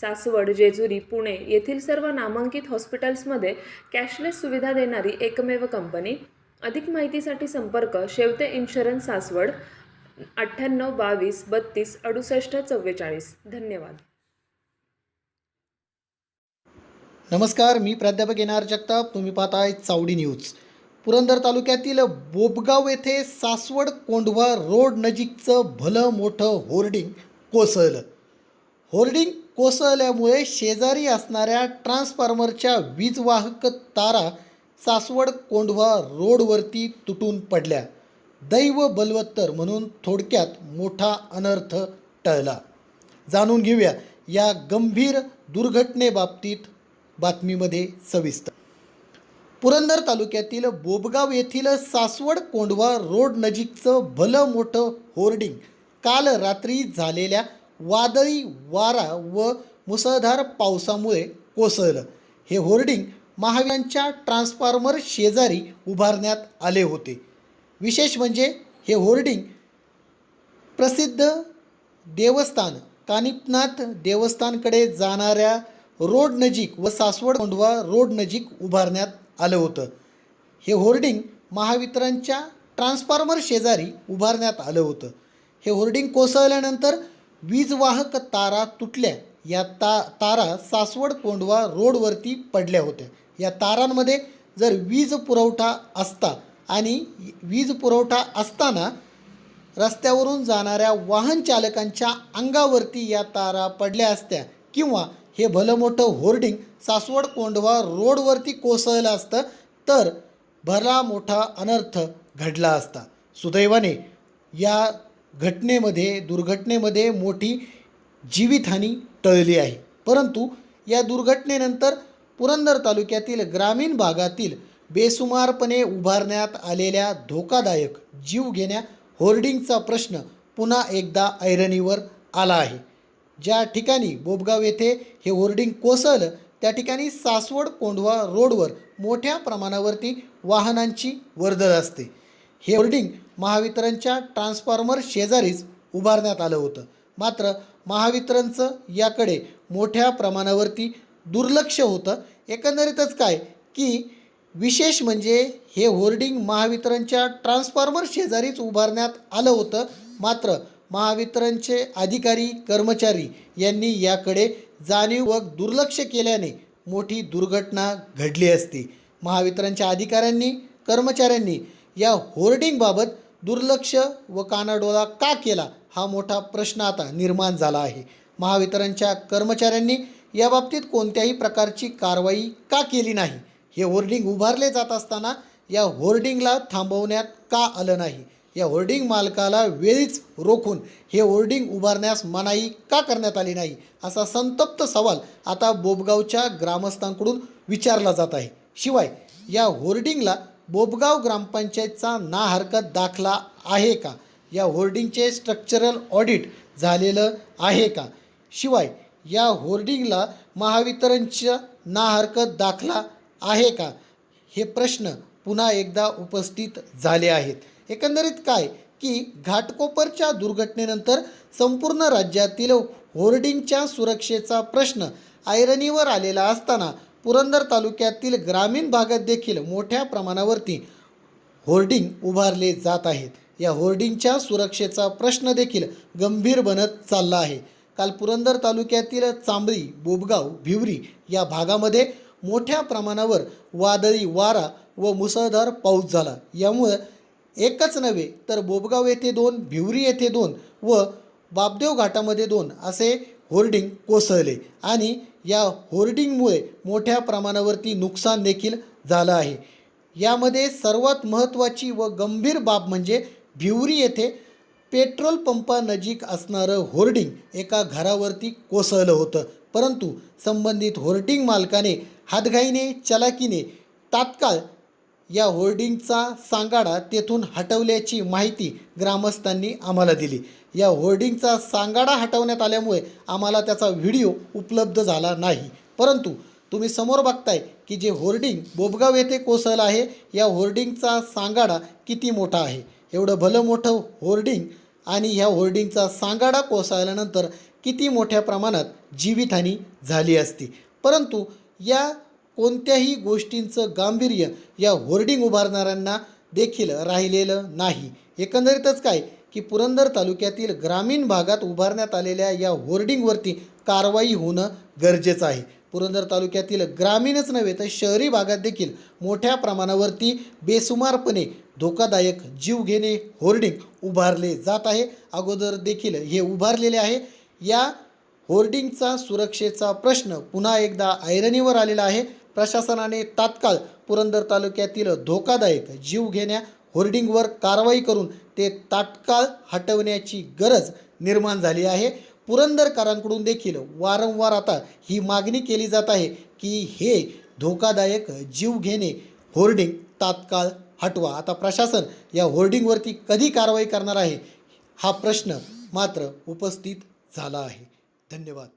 सासवड जेजुरी पुणे येथील सर्व नामांकित हॉस्पिटल्समध्ये कॅशलेस सुविधा देणारी एकमेव कंपनी. अधिक माहितीसाठी संपर्क शेवते इन्शुरन्स सासवड अठ्ठ्याण्णव बावीस बत्तीस अडुसष्ट चव्वेचाळीस. धन्यवाद. नमस्कार मी प्राध्यापक येणार जगताप. तुम्ही पाहताय चावडी न्यूज. पुरंदर तालुक्यातील बोबगाव येथे सासवड कोंढवा रोड नजीकचं भलं मोठं होर्डिंग कोसळलं. होर्डिंग कोसळल्यामुळे शेजारी असणाऱ्या ट्रान्सफॉर्मरच्या वीजवाहक तारा सासवड कोंढवा रोडवरती तुटून पडल्या. दैव बलवत्तर म्हणून थोडक्यात मोठा अनर्थ टळला. जाणून घेऊया या गंभीर दुर्घटनेबाबतीत बातमीमध्ये सविस्तर. पुरंदर तालुक्यातील बोबगाव येथील सासवड कोंढवा रोड नजीकचं भलं मोठं होर्डिंग काल रात्री झालेल्या वादळी वारा व मुसळधार पावसामुळे कोसळलं. हे होर्डिंग महावीरांच्या ट्रान्सफॉर्मर शेजारी उभारण्यात आले होते. विशेष म्हणजे हे होर्डिंग प्रसिद्ध देवस्थान कानिपनाथ देवस्थानकडे जाणाऱ्या रोड नजीक व सासवड कोंढवा रोड नजीक उभारण्यात आलं होतं. हे होर्डिंग महावितरणच्या ट्रान्सफॉर्मर शेजारी उभारण्यात आलं होतं. हे होर्डिंग कोसळल्यानंतर वीजवाहक तारा तुटल्या. या ता तारा सासवड कोंडवा रोडवरती पडल्या होत्या. या तारांमध्ये जर वीज पुरवठा असता आणि वीज पुरवठा असताना रस्त्यावरून जाणाऱ्या वाहन चालकांच्या अंगावरती या तारा पडल्या असत्या किंवा हे भलं मोठं होर्डिंग सासवड कोंडवा रोडवरती कोसळलं असतं तर भला मोठा अनर्थ घडला असता. सुदैवाने या घटनेमध्ये दुर्घटनेमध्ये मोठी जीवितहानी टळली आहे. परंतु या दुर्घटनेनंतर पुरंदर तालुक्यातील ग्रामीण भागातील बेसुमारपणे उभारण्यात आलेल्या धोकादायक जीवघेण्या होर्डिंगचा प्रश्न पुन्हा एकदा ऐरणीवर आला आहे. ज्या ठिकाणी बोबगाव येथे हे होर्डिंग कोसळलं त्या ठिकाणी सासवड कोंढवा रोडवर मोठ्या प्रमाणावरती वाहनांची वर्दळ असते. हे होर्डिंग महावितरणच्या ट्रान्सफॉर्मर शेजारीच उभारण्यात आलं होतं. मात्र महावितरणचं याकडे मोठ्या प्रमाणावरती दुर्लक्ष होतं. एकंदरीतच काय? की विशेष म्हणजे हे होर्डिंग महावितरणच्या ट्रान्सफॉर्मर शेजारीच उभारण्यात आलं होतं. मात्र महावितरणचे अधिकारी कर्मचारी यांनी याकडे जाणीव व दुर्लक्ष केल्याने मोठी दुर्घटना घडली असती. महावितरणच्या अधिकाऱ्यांनी कर्मचाऱ्यांनी या होर्डिंगबाबत दुर्लक्ष व कानाडोळा का केला हा मोठा प्रश्न आता निर्माण झाला आहे. महावितरणच्या कर्मचाऱ्यांनी याबाबतीत कोणत्याही प्रकारची कारवाई का केली नाही? हे होर्डिंग उभारले जात असताना या होर्डिंगला थांबवण्यात का आलं नाही? या होर्डिंग मालकाला वेळीच रोखून हे होर्डिंग उभारण्यास मनाई का करण्यात आली नाही? असा संतप्त सवाल आता बोबगावच्या ग्रामस्थांकडून विचारला जात आहे. शिवाय या होर्डिंगला बोबगाव ग्रामपंचायतचा ना हरकत दाखला आहे का? या होर्डिंगचे स्ट्रक्चरल ऑडिट झालेलं आहे का? शिवाय या होर्डिंगला महावितरणच्या ना हरकत दाखला आहे का? हे प्रश्न पुन्हा एकदा उपस्थित झाले आहेत. एकंदरीत काय? की घाटकोपरच्या दुर्घटनेनंतर संपूर्ण राज्यातील होर्डिंगच्या सुरक्षेचा प्रश्न ऐरणीवर आलेला असताना पुरंदर तालुक्यातील ग्रामीण भागात देखील मोठ्या प्रमाणावरती होर्डिंग उभारले जात आहेत. या होर्डिंगच्या सुरक्षेचा प्रश्न देखील गंभीर बनत चालला आहे. काल पुरंदर तालुक्यातील चांबळी बोबगाव भिवरी या भागामध्ये मोठ्या प्रमाणावर वादळी वारा व मुसळधार पाऊस झाला. यामुळं एकच नव्हे तर बोबगाव येथे दोन भिवरी येथे दोन व बाबदेव घाटामध्ये दोन असे होर्डिंग कोसळले आणि या होर्डिंगमुळे मोठ्या प्रमाणावरती नुकसान देखील झालं आहे. यामध्ये सर्वात महत्त्वाची व गंभीर बाब म्हणजे भिवरी येथे पेट्रोल पंपानजीक असणारं होर्डिंग एका घरावरती कोसळलं होतं. परंतु संबंधित होर्डिंग मालकाने हातघाईने चलाकीने तात्काळ या होर्डिंगचा सांगाडा तेथून हटवल्याची माहिती ग्रामस्थांनी आम्हाला दिली. या होर्डिंगचा सांगाडा हटवण्यात आल्यामुळे आम्हाला त्याचा व्हिडिओ उपलब्ध झाला नाही. परंतु तुम्ही समोर बघताय की जे होर्डिंग बोबगाव येथे कोसळलं आहे या होर्डिंगचा सांगाडा किती मोठा आहे? एवढं भलं मोठं होर्डिंग आणि ह्या होर्डिंगचा सांगाडा कोसळल्यानंतर किती मोठ्या प्रमाणात जीवितहानी झाली असती? परंतु या कोणत्याही गोष्टींचं गांभीर्य या होर्डिंग उभारणाऱ्यांना देखील राहिलेलं नाही. एकंदरीतच काय? की पुरंदर तालुक्यातील ग्रामीण भागात उभारण्यात आलेल्या या होर्डिंगवरती कारवाई होणं गरजेचं आहे. पुरंदर तालुक्यातील ग्रामीणच नव्हे तर शहरी भागात देखील मोठ्या प्रमाणावरती बेसुमारपणे धोकादायक जीव घेणे होर्डिंग उभारले जात आहे. अगोदर देखील हे उभारलेले आहे. या होर्डिंगचा सुरक्षेचा प्रश्न पुन्हा एकदा ऐरणीवर आलेला आहे. प्रशासनाने तात्काळ पुरंदर तालुक्यातील धोकादायक जीव घेण्या होर्डिंगवर कारवाई करून ते तात्काळ हटवण्याची गरज निर्माण झाली आहे. पुरंदरकरांकडून देखील वारंवार आता ही मागणी केली जात आहे की हे धोकादायक जीव घेणे होर्डिंग तात्काळ हटवा. आता प्रशासन या होर्डिंगवरती कधी कारवाई करणार आहे हा प्रश्न मात्र उपस्थित झाला आहे. धन्यवाद.